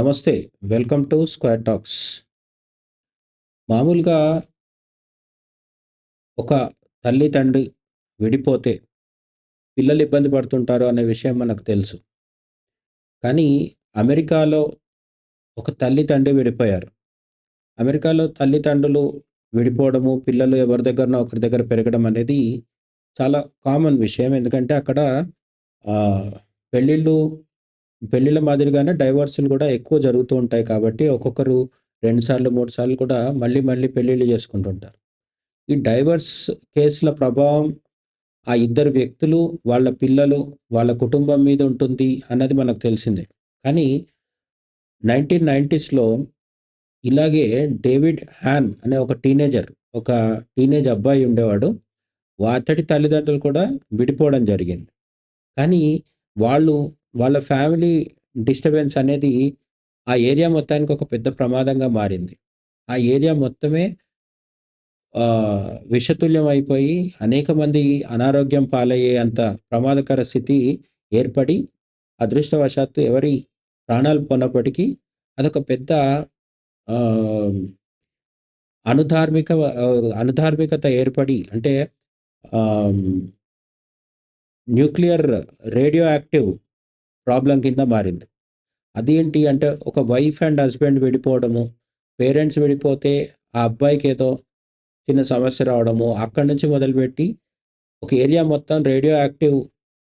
నమస్తే. Welcome to square talks. మామూలుగా ఒక తల్లి, తండ్రి విడిపోతే పిల్లలు ఇబ్బంది పడుతుంటారు అనే విషయం మనకు తెలుసు. కానీ అమెరికాలో ఒక తల్లి, తండ్రి విడిపోయారు. అమెరికాలో తల్లిదండ్రులు విడిపోవడము, పిల్లలు ఎవరి దగ్గరనో ఒకరి దగ్గర పెరగడం అనేది చాలా కామన్ విషయం. ఎందుకంటే అక్కడ పెళ్ళిళ్ళు పెళ్ళిళ్ళ మాదిరిగానే డైవర్సులు కూడా ఎక్కువ జరుగుతూ ఉంటాయి కాబట్టి ఒక్కొక్కరు 2 సార్లు, 3 సార్లు కూడా మళ్ళీ మళ్ళీ పెళ్ళిళ్ళు చేసుకుంటుంటారు. ఈ డైవర్స్ కేసుల ప్రభావం ఆ ఇద్దరు వ్యక్తులు, వాళ్ళ పిల్లలు, వాళ్ళ కుటుంబం మీద ఉంటుంది అన్నది మనకు తెలిసిందే. కానీ 1990స్‌లో ఇలాగే డేవిడ్ హ్యాన్ అనే ఒక టీనేజర్, ఒక టీనేజ్ అబ్బాయి ఉండేవాడు. అతడి తల్లిదండ్రులు కూడా విడిపోవడం జరిగింది. కానీ వాళ్ళు వాళ్ళ ఫ్యామిలీ డిస్టర్బెన్స్ అనేది ఆ ఏరియా మొత్తానికి ఒక పెద్ద ప్రమాదంగా మారింది. ఆ ఏరియా మొత్తమే విషతుల్యం అయిపోయి అనేక మంది అనారోగ్యం పాలయ్యే అంత ప్రమాదకర స్థితి ఏర్పడి, అదృష్టవశాత్తు ఎవరి ప్రాణాలు పోనప్పటికీ అదొక పెద్ద అనుధార్మిక అనుధార్మికత ఏర్పడి అంటే న్యూక్లియర్ రేడియో యాక్టివ్ ప్రాబ్లం కింద మారింది. అదేంటి అంటే ఒక వైఫ్ అండ్ హస్బెండ్ విడిపోవడము, పేరెంట్స్ విడిపోతే ఆ అబ్బాయికి ఏదో చిన్న సమస్య రావడము, అక్కడి నుంచి మొదలుపెట్టి ఒక ఏరియా మొత్తం రేడియో యాక్టివ్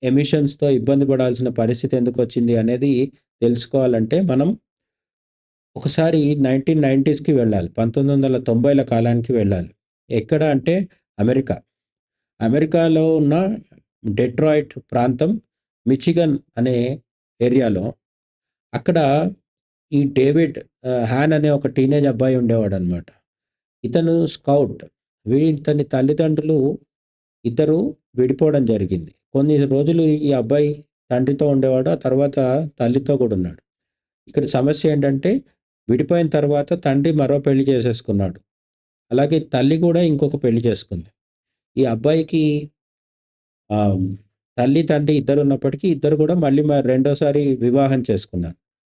ఎమిషన్స్‌తో ఇబ్బంది పడాల్సిన పరిస్థితి ఎందుకు వచ్చింది అనేది తెలుసుకోవాలంటే మనం ఒకసారి 1990స్‌కి వెళ్ళాలి. 1990ల కాలానికి వెళ్ళాలి. ఎక్కడ అంటే అమెరికా. అమెరికాలో ఉన్న డెట్రాయిట్ ప్రాంతం, మిచిగన్ అనే ఏరియాలో అక్కడ ఈ డేవిడ్ హ్యాన్ అనే ఒక టీనేజ్ అబ్బాయి ఉండేవాడనమాట. ఇతను స్కౌట్. వీ తల్లిదండ్రులు ఇద్దరు విడిపోవడం జరిగింది. కొన్ని రోజులు ఈ అబ్బాయి తండ్రితో ఉండేవాడు. ఆ తర్వాత తల్లితో కూడా ఉన్నాడు. ఇక్కడ సమస్య ఏంటంటే విడిపోయిన తర్వాత తండ్రి మరో పెళ్ళి చేసేసుకున్నాడు. అలాగే తల్లి కూడా ఇంకొక పెళ్ళి చేసుకుంది. ఈ అబ్బాయికి తల్లి, తండ్రి ఇద్దరు ఉన్నప్పటికీ ఇద్దరు కూడా మళ్ళీ రెండోసారి వివాహం చేసుకున్నారు.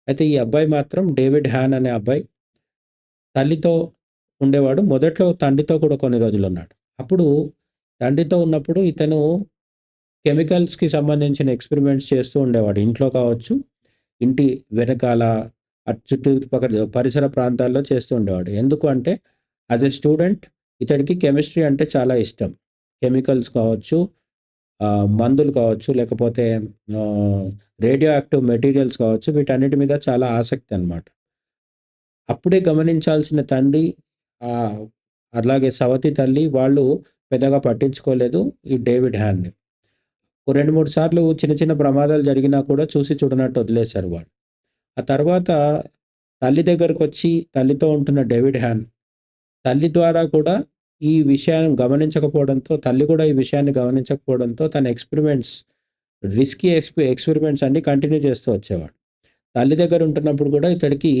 అయితే ఈ అబ్బాయి మాత్రం డేవిడ్ హ్యాన్ అనే అబ్బాయి తల్లితో ఉండేవాడు. మొదట్లో తండ్రితో కూడా కొన్ని రోజులు ఉన్నాడు. అప్పుడు తండ్రితో ఉన్నప్పుడు ఇతను కెమికల్స్‌కి సంబంధించిన ఎక్స్‌పెరిమెంట్స్ చేస్తూ ఉండేవాడు. ఇంట్లో కావచ్చు, ఇంటి వెనకాల అటు చుట్టుపక్కల పరిసర ప్రాంతాల్లో చేస్తూ ఉండేవాడు. ఎందుకు అంటే యాజ్ ఎ స్టూడెంట్ ఇతడికి కెమిస్ట్రీ అంటే చాలా ఇష్టం. కెమికల్స్ కావచ్చు, మందులు కావచ్చు, లేకపోతే రేడియో యాక్టివ్ మెటీరియల్స్ కావచ్చు, వీటన్నిటి మీద చాలా ఆసక్తి అన్నమాట. అప్పుడే గమనించాల్సిన తండ్రి అలాగే సవతి తల్లి వాళ్ళు పెద్దగా పట్టించుకోలేదు ఈ డేవిడ్ హ్యాన్ని ఓ 2, 3 సార్లు చిన్న చిన్న ప్రమాదాలు జరిగినా కూడా చూసి చూడనట్టు వదిలేశారు వాళ్ళు. ఆ తర్వాత తల్లి దగ్గరకొచ్చి తల్లితో ఉంటున్న డేవిడ్ హ్యాన్ తల్లి ద్వారా కూడా ఈ విషయాన్ని గమనించకపోవడంతో, తల్లి కూడా ఈ విషయాన్ని గమనించకపోవడంతో తన ఎక్స్‌పెరిమెంట్స్ రిస్కీ ఎక్స్‌పె ఎక్స్‌పెరిమెంట్స్ అన్నీ కంటిన్యూ చేస్తూ వచ్చేవాడు. తల్లి దగ్గర ఉంటున్నప్పుడు కూడా ఇతడికి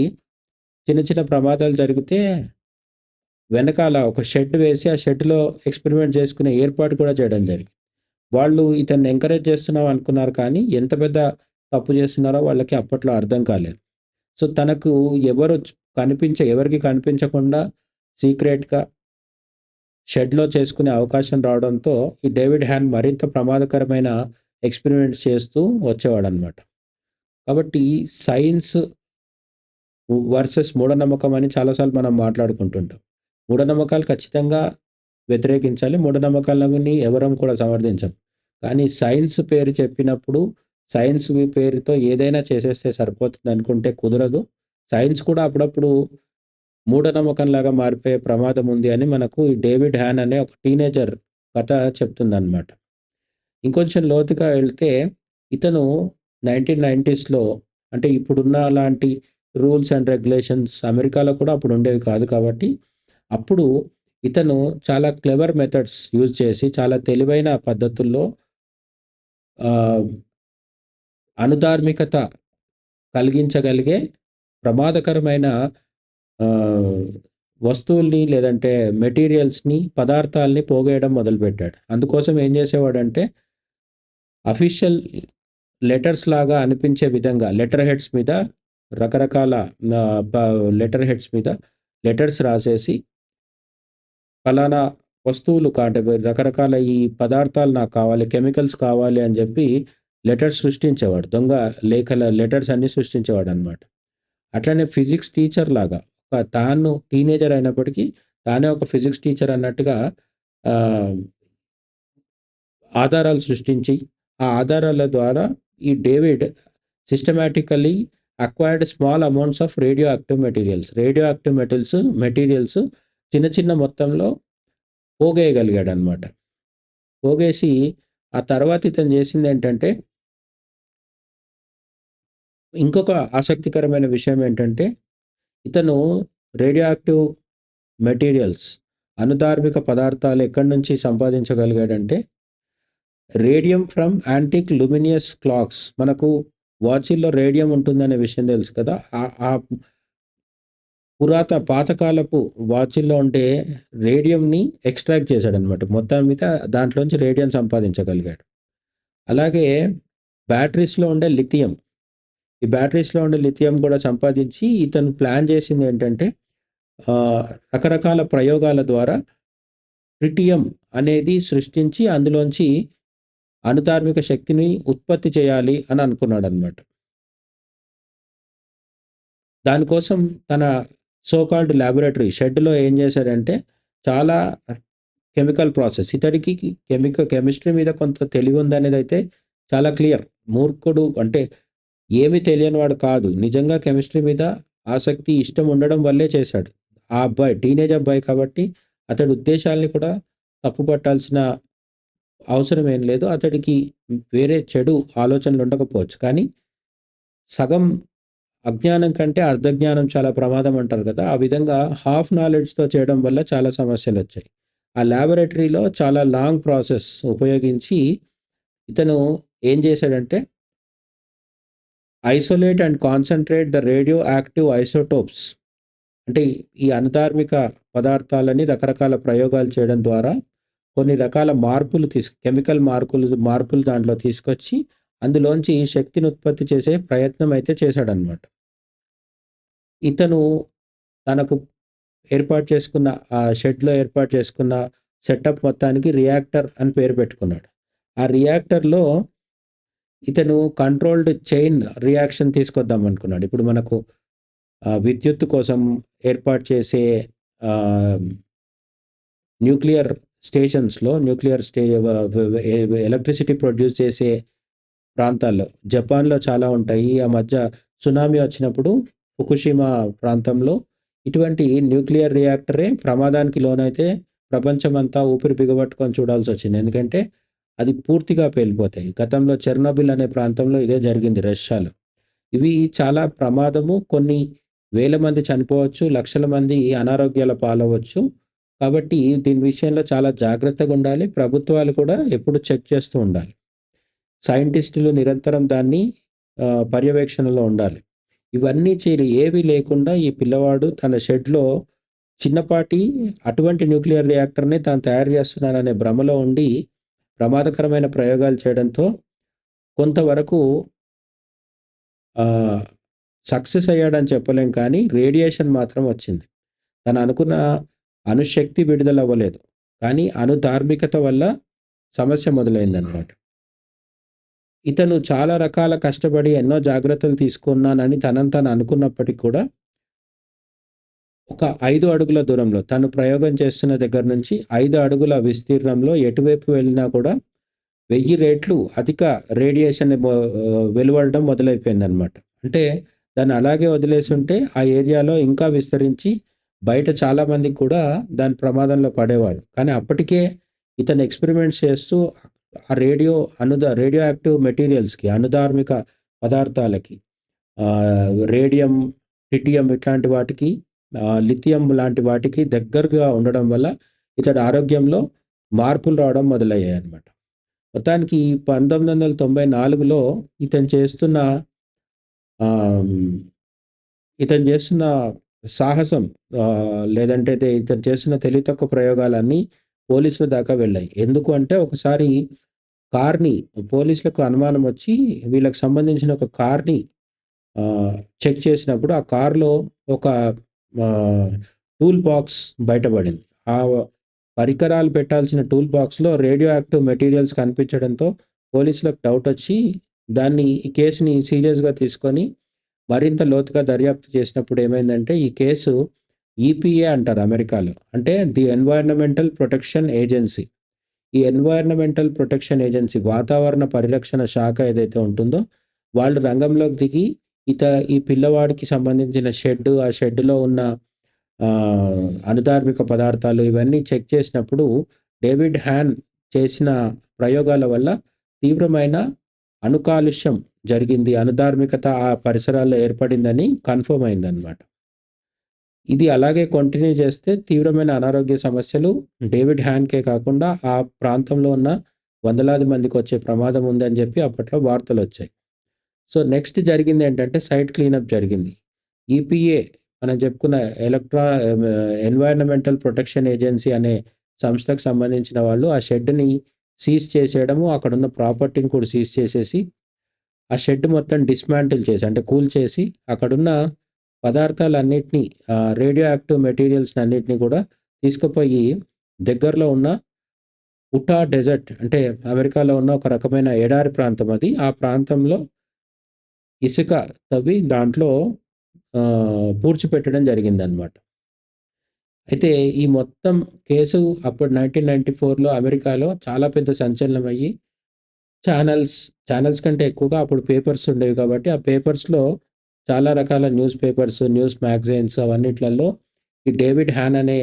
చిన్న చిన్న ప్రమాదాలు జరిగితే వెనకాల ఒక షెడ్ వేసి ఆ షెడ్‌లో ఎక్స్‌పెరిమెంట్ చేసుకునే ఏర్పాటు కూడా చేయడం జరిగింది. వాళ్ళు ఇతన్ని ఎంకరేజ్ చేస్తున్నాం అనుకున్నారు కానీ ఎంత పెద్ద తప్పు చేస్తున్నారో వాళ్ళకి అప్పట్లో అర్థం కాలేదు. సో, తనకు ఎవరు కనిపించ ఎవరికి కనిపించకుండా సీక్రెట్‌గా షెడ్‌లో చేసుకునే అవకాశం రావడంతో ఈ డేవిడ్ హ్యాన్ మరింత ప్రమాదకరమైన ఎక్స్‌పెరిమెంట్స్ చేస్తూ వచ్చేవాడన్నమాట. కాబట్టి సైన్స్ వర్సెస్ మూఢనమ్మకం అని చాలాసార్లు మనం మాట్లాడుకుంటుంటాం. మూఢనమ్మకాలు ఖచ్చితంగా వ్యతిరేకించాలి. మూఢనమ్మకాలని ఎవరం కూడా సమర్థించం. కానీ సైన్స్ పేరు చెప్పినప్పుడు సైన్స్ పేరుతో ఏదైనా చేసేస్తే సరిపోతుంది అనుకుంటే కుదరదు. సైన్స్ కూడా అప్పుడప్పుడు మూఢనమ్మకంలాగా మారిపోయే ప్రమాదం ఉంది అని మనకు ఈ డేవిడ్ హ్యాన్ అనే ఒక టీనేజర్ కథ చెప్తుందన్నమాట. ఇంకొంచెం లోతుగా వెళ్తే ఇతను 1990స్‌లో అంటే ఇప్పుడున్న అలాంటి రూల్స్ అండ్ రెగ్యులేషన్స్ అమెరికాలో కూడా అప్పుడు ఉండేవి కాదు కాబట్టి అప్పుడు ఇతను చాలా క్లెవర్ మెథడ్స్ యూజ్ చేసి చాలా తెలివైన పద్ధతుల్లో అనుధార్మికత కలిగించగలిగే ప్రమాదకరమైన వస్తువుల్ని లేదంటే మెటీరియల్స్‌ని, పదార్థాల్ని పోగేయడం మొదలుపెట్టాడు. అందుకోసం ఏం చేసేవాడంటే అఫీషియల్ లెటర్స్ లాగా అనిపించే విధంగా లెటర్ హెడ్స్ మీద రకరకాల లెటర్ హెడ్స్ మీద లెటర్స్ రాసేసి ఫలానా వస్తువులు కాంటే అంటే రకరకాల ఈ పదార్థాలు నాకు కావాలి, కెమికల్స్ కావాలి అని చెప్పి లెటర్స్ సృష్టించేవాడు. దొంగ లేఖల లెటర్స్ అన్నీ సృష్టించేవాడనమాట. అట్లనే ఫిజిక్స్ టీచర్ లాగా తాను టీనేజర్ అయినప్పటికీ తానే ఒక ఫిజిక్స్ టీచర్ అన్నట్టుగా ఆధారాలు సృష్టించి, ఆ ఆధారాల ద్వారా ఈ David systematically acquired small amounts of radioactive materials. Radioactive materials materials చిన్న చిన్న మొత్తంలో పోగేయగలిగాడనమాట. పోగేసి ఆ తర్వాత ఇతను ఏంటంటే ఇంకొక ఆసక్తికరమైన విషయం ఏంటంటే, ఇతను రేడియో యాక్టివ్ మెటీరియల్స్ అణుధార్మిక పదార్థాలు ఎక్కడి నుంచి సంపాదించగలిగాడంటే, radium from antique luminous clocks మనకు వాచిల్లో రేడియం ఉంటుందనే విషయం తెలుసు కదా! ఆ ఆ పురాత పాతకాలపు వాచిల్లో ఉండే రేడియంని ఎక్స్ట్రాక్ట్ చేశాడనమాట. మొత్తం మీద దాంట్లోంచి రేడియం సంపాదించగలిగాడు. అలాగే బ్యాటరీస్‌లో ఉండే లిథియం. ఈ బ్యాటరీస్‌లో ఉండే లిథియం కూడా సంపాదించి ఇతను ప్లాన్ చేసింది ఏంటంటే రకరకాల ప్రయోగాల ద్వారా ట్రిటియం అనేది సృష్టించి అందులోంచి అనుధార్మిక శక్తిని ఉత్పత్తి చేయాలి అని అనుకున్నాడనమాట. దానికోసం తన సోకాల్డ్ ల్యాబొరేటరీ లాబొరేటరీ షెడ్‌లో ఏం చేశారంటే చాలా కెమికల్ ప్రాసెస్ ఇతడికి కెమికల్ కెమిస్ట్రీ మీద కొంత తెలివి ఉందనేది అయితే చాలా క్లియర్. మూర్ఖుడు అంటే ఏమీ తెలియనివాడు కాదు. నిజంగా కెమిస్ట్రీ మీద ఆసక్తి, ఇష్టం ఉండడం వల్లే చేశాడు. ఆ అబ్బాయి టీనేజ్ అబ్బాయి కాబట్టి అతడి ఉద్దేశాల్ని కూడా తప్పుపట్టాల్సిన అవసరం ఏం లేదు. అతడికి వేరే చెడు ఆలోచనలు ఉండకపోవచ్చు. కానీ సగం అజ్ఞానం కంటే అర్ధజ్ఞానం చాలా ప్రమాదం అంటారు కదా! ఆ విధంగా హాఫ్ నాలెడ్జ్‌తో చేయడం వల్ల చాలా సమస్యలు వచ్చాయి ఆ లాబొరేటరీలో చాలా లాంగ్ ప్రాసెస్ ఉపయోగించి ఇతను ఏం చేశాడంటే isolate and concentrate the radioactive isotopes అంటే ఈ అణుధార్మిక పదార్థాలని రకరకాల ప్రయోగాలు చేయడం ద్వారా కొన్ని రకాల మార్పులు తీసు కెమికల్ మార్పులు మార్పులు దాంట్లో తీసుకొచ్చి అందులోంచి శక్తిని ఉత్పత్తి చేసే ప్రయత్నం అయితే చేశాడనమాట. ఇతను తనకు ఏర్పాటు చేసుకున్న ఆ షెడ్‌లో ఏర్పాటు చేసుకున్న సెటప్ మొత్తానికి రియాక్టర్ అని పేరు పెట్టుకున్నాడు. ఆ రియాక్టర్‌లో ఇతను కంట్రోల్డ్ చైన్ రియాక్షన్ తీసుకొద్దాం అనుకున్నాడు. ఇప్పుడు మనకు విద్యుత్తు కోసం ఏర్పాటు చేసే న్యూక్లియర్ స్టేషన్స్‌లో న్యూక్లియర్ స్టే ఎలక్ట్రిసిటీ ప్రొడ్యూస్ చేసే ప్రాంతాల్లో జపాన్‌లో చాలా ఉంటాయి. ఆ మధ్య సునామీ వచ్చినప్పుడు ఫుకుషిమా ప్రాంతంలో ఇటువంటి న్యూక్లియర్ రియాక్టరే ప్రమాదానికి లోనైతే ప్రపంచమంతా ఊపిరి బిగబట్టుకొని చూడాల్సి వచ్చింది ఎందుకంటే అది పూర్తిగా పేలిపోతాయి. గతంలో చెర్నోబిల్ అనే ప్రాంతంలో ఇదే జరిగింది రష్యాలో. ఇవి చాలా ప్రమాదము. కొన్ని వేల మంది చనిపోవచ్చు. లక్షల మంది అనారోగ్యాల పాలవచ్చు కాబట్టి దీని విషయంలో చాలా జాగ్రత్తగా ఉండాలి. ప్రభుత్వాలు కూడా ఎప్పుడు చెక్ చేస్తూ ఉండాలి. సైంటిస్టులు నిరంతరం దాన్ని పర్యవేక్షణలో ఉండాలి. ఇవన్నీ చేరి ఏవి లేకుండా ఈ పిల్లవాడు తన షెడ్‌లో చిన్నపాటి అటువంటి న్యూక్లియర్ రియాక్టర్‌ని తాను తయారు చేస్తున్నాననే భ్రమలో ఉండి ప్రమాదకరమైన ప్రయోగాలు చేయడంతో కొంతవరకు సక్సెస్ అయ్యాడని చెప్పలేం కానీ రేడియేషన్ మాత్రం వచ్చింది. తను అనుకున్న అణుశక్తి విడుదలవ్వలేదు. కానీ అణుధార్మికత వల్ల సమస్య మొదలైందనమాట. ఇతను చాలా రకాల కష్టపడి ఎన్నో జాగ్రత్తలు తీసుకున్నానని తనను తను అనుకున్నప్పటికీ కూడా ఒక ఐదు అడుగుల దూరంలో తను ప్రయోగం చేస్తున్న దగ్గర నుంచి ఐదు అడుగుల విస్తీర్ణంలో ఎటువైపు వెళ్ళినా కూడా వెయ్యి రేట్లు అధిక రేడియేషన్ వెలువడడం మొదలైపోయింది అనమాట మొదలైపోయిందనమాట. అంటే దాన్ని అలాగే వదిలేసుంటే ఆ ఏరియాలో ఇంకా విస్తరించి బయట చాలామంది కూడా దాని ప్రమాదంలో పడేవారు. కానీ అప్పటికే ఇతను ఎక్స్‌పెరిమెంట్స్ చేస్తూ ఆ రేడియో అనుదా రేడియో యాక్టివ్ మెటీరియల్స్‌కి అనుధార్మిక పదార్థాలకి రేడియం, టిటియం ఇట్లాంటి వాటికి లిథియం లాంటి వాటికి దగ్గరగా ఉండడం వల్ల ఇతడి ఆరోగ్యంలో మార్పులు రావడం మొదలయ్యాయి అనమాట మొత్తానికి 1994లో ఇతను చేస్తున్న ఇతను చేస్తున్న సాహసం లేదంటే ఇతను చేస్తున్న తెలివి తక్కువ ప్రయోగాలన్నీ పోలీసుల దాకా వెళ్ళాయి. ఎందుకు అంటే ఒకసారి కార్‌ని పోలీసులకు అనుమానం వచ్చి వీళ్ళకి సంబంధించిన ఒక కార్‌ని చెక్ చేసినప్పుడు ఆ కార్‌లో ఒక టూల్ బాక్స్ బయటపడింది. ఆ పరికరాలు పెట్టాల్సిన టూల్ బాక్స్‌లో రేడియో యాక్టివ్ మెటీరియల్స్ కనిపించడంతో పోలీసులకు డౌట్ వచ్చి దాన్ని ఈ కేసుని సీరియస్‌గా తీసుకొని మరింత లోతుగా దర్యాప్తు చేసినప్పుడు ఏమైందంటే ఈ కేసు ఈపీఏ అంటారు అమెరికాలో. అంటే ది ఎన్వైర్నమెంటల్ ప్రొటెక్షన్ ఏజెన్సీ. ఈ ఎన్వైర్నమెంటల్ ప్రొటెక్షన్ ఏజెన్సీ వాతావరణ పరిరక్షణ శాఖ ఏదైతే ఉంటుందో వాళ్ళు రంగంలోకి దిగి ఇత ఈ పిల్లవాడికి సంబంధించిన షెడ్, ఆ షెడ్‌లో ఉన్న అనుధార్మిక పదార్థాలు ఇవన్నీ చెక్ చేసినప్పుడు డేవిడ్ హ్యాన్ చేసిన ప్రయోగాల వల్ల తీవ్రమైన అణుకాలుష్యం జరిగింది. అనుధార్మికత ఆ పరిసరాల్లో ఏర్పడిందని కన్ఫర్మ్ అయిందనమాట. ఇది అలాగే కంటిన్యూ చేస్తే తీవ్రమైన అనారోగ్య సమస్యలు డేవిడ్ హ్యాన్‌కే కాకుండా ఆ ప్రాంతంలో ఉన్న వందలాది మందికి వచ్చే ప్రమాదం ఉందని చెప్పి అప్పట్లో వార్తలు వచ్చాయి సో, నెక్స్ట్ జరిగింది ఏంటంటే సైట్ క్లీనప్ జరిగింది. ఈపీఏ మనం చెప్పుకున్న ఎలక్ట్రా ఎన్వైరన్మెంటల్ ఎన్వైర్నమెంటల్ ప్రొటెక్షన్ ఏజెన్సీ అనే సంస్థకు సంబంధించిన వాళ్ళు ఆ షెడ్‌ని సీజ్ చేసేయడము, అక్కడున్న ప్రాపర్టీని కూడా సీజ్ చేసేసి ఆ షెడ్ మొత్తం డిస్మాంటిల్ చేసి అంటే కూల్ చేసి అక్కడున్న పదార్థాలన్నింటినీ రేడియో యాక్టివ్ మెటీరియల్స్‌నన్నిటిని కూడా తీసుకుపోయి దగ్గరలో ఉన్న ఉటా డెజర్ట్ అంటే అమెరికాలో ఉన్న ఒక రకమైన ఎడారి ప్రాంతం అది. ఆ ప్రాంతంలో ఇసుక తవ్వి దాంట్లో పూడ్చిపెట్టడం పూడ్చిపెట్టడం జరిగిందనమాట. అయితే ఈ మొత్తం కేసు అప్పుడు 1994లో అమెరికాలో చాలా పెద్ద సంచలనమయ్యి ఛానల్స్, ఛానల్స్ కంటే ఎక్కువగా అప్పుడు పేపర్స్ ఉండేవి కాబట్టి ఆ పేపర్స్‌లో చాలా రకాల న్యూస్ పేపర్స్, న్యూస్ మ్యాగజైన్స్ అవన్నిట్లలో ఈ డేవిడ్ హ్యాన్ అనే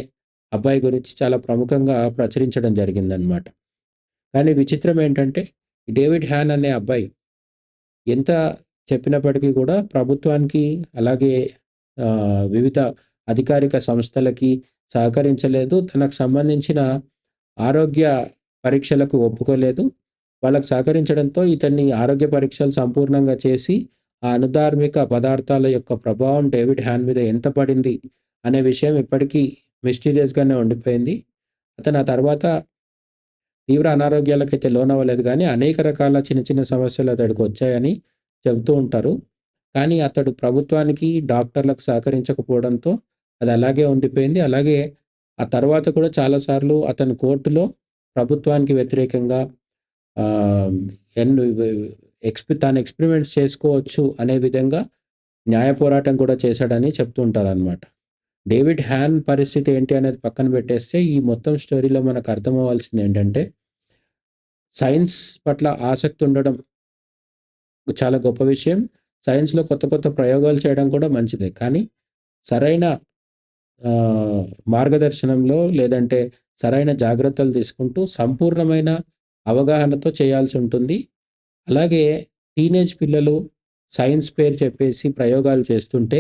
అబ్బాయి గురించి చాలా ప్రముఖంగా ప్రచురించడం జరిగిందనమాట. కానీ విచిత్రం ఏంటంటే డేవిడ్ హ్యాన్ అనే అబ్బాయి ఎంత చెప్పినప్పటికీ కూడా ప్రభుత్వానికి అలాగే వివిధ అధికారిక సంస్థలకి సహకరించలేదు. తనకు సంబంధించిన ఆరోగ్య పరీక్షలకు ఒప్పుకోలేదు. వాళ్ళకు సహకరించడంతో ఇతన్ని ఆరోగ్య పరీక్షలు సంపూర్ణంగా చేసి ఆ అనుధార్మిక పదార్థాల యొక్క ప్రభావం డేవిడ్ హ్యాన్ మీద ఎంత పడింది అనే విషయం ఇప్పటికీ మిస్టీరియస్‌గానే ఉండిపోయింది. అతను ఆ తర్వాత తీవ్ర అనారోగ్యాలకైతే లోనవ్వలేదు కానీ అనేక రకాల చిన్న చిన్న సమస్యలు అతడికొచ్చాయని చెబుతూ ఉంటారు. కానీ అతడు ప్రభుత్వానికి, డాక్టర్లకు సహకరించకపోవడంతో అది అలాగే ఉండిపోయింది. అలాగే ఆ తర్వాత కూడా చాలా సార్లు అతను కోర్టులో ప్రభుత్వానికి వ్యతిరేకంగా ఎన్ ఎక్స్‌పి తాను ఎక్స్‌పెరిమెంట్స్ చేసుకోవచ్చు అనే విధంగా న్యాయ పోరాటం కూడా చేశాడని చెప్తూ ఉంటారనమాట. డేవిడ్ హ్యాన్ పరిస్థితి ఏంటి అనేది పక్కన పెట్టేస్తే ఈ మొత్తం స్టోరీలో మనకు అర్థమవ్వాల్సిందేంటంటే సైన్స్ పట్ల ఆసక్తి ఉండడం చాలా గొప్ప విషయం. సైన్స్‌లో కొత్త కొత్త ప్రయోగాలు చేయడం కూడా మంచిదే. కానీ సరైన మార్గదర్శనంలో లేదంటే సరైన జాగ్రత్తలు తీసుకుంటూ సంపూర్ణమైన అవగాహనతో చేయాల్సి ఉంటుంది. అలాగే టీనేజ్ పిల్లలు సైన్స్ పేరు చెప్పేసి ప్రయోగాలు చేస్తుంటే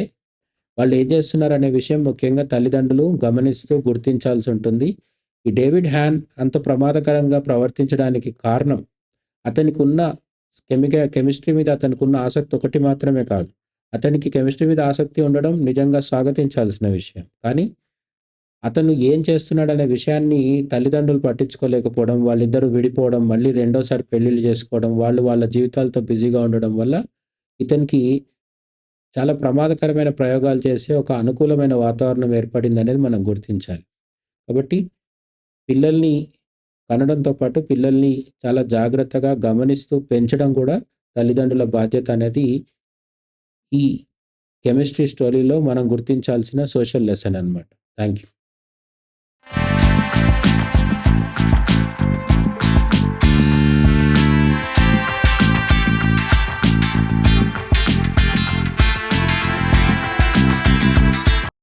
వాళ్ళు ఏం చేస్తున్నారు అనే విషయం ముఖ్యంగా తల్లిదండ్రులు గమనిస్తూ గుర్తించాల్సి ఉంటుంది. ఈ డేవిడ్ హ్యాన్ అంత ప్రమాదకరంగా ప్రవర్తించడానికి కారణం అతనికి ఉన్న కెమిక కెమిస్ట్రీ మీద అతనికి ఆసక్తి ఒకటి మాత్రమే కాదు. అతనికి కెమిస్ట్రీ మీద ఆసక్తి ఉండడం నిజంగా స్వాగతించాల్సిన విషయం. కానీ అతను ఏం చేస్తున్నాడనే విషయాన్ని తల్లిదండ్రులు పట్టించుకోలేకపోవడం, వాళ్ళిద్దరూ విడిపోవడం, మళ్ళీ రెండోసారి పెళ్ళిళ్ళు చేసుకోవడం, వాళ్ళు వాళ్ళ జీవితాలతో బిజీగా ఉండడం వల్ల ఇతనికి చాలా ప్రమాదకరమైన ప్రయోగాలు చేసే ఒక అనుకూలమైన వాతావరణం ఏర్పడింది అనేది మనం గుర్తించాలి. కాబట్టి పిల్లల్ని కనడంతో పాటు పిల్లల్ని చాలా జాగ్రత్తగా గమనిస్తూ పెంచడం కూడా తల్లిదండ్రుల బాధ్యత అనేది ఈ కెమిస్ట్రీ స్టోరీలో మనం గుర్తించాల్సిన సోషల్ లెసన్ అనమాట థ్యాంక్ యూ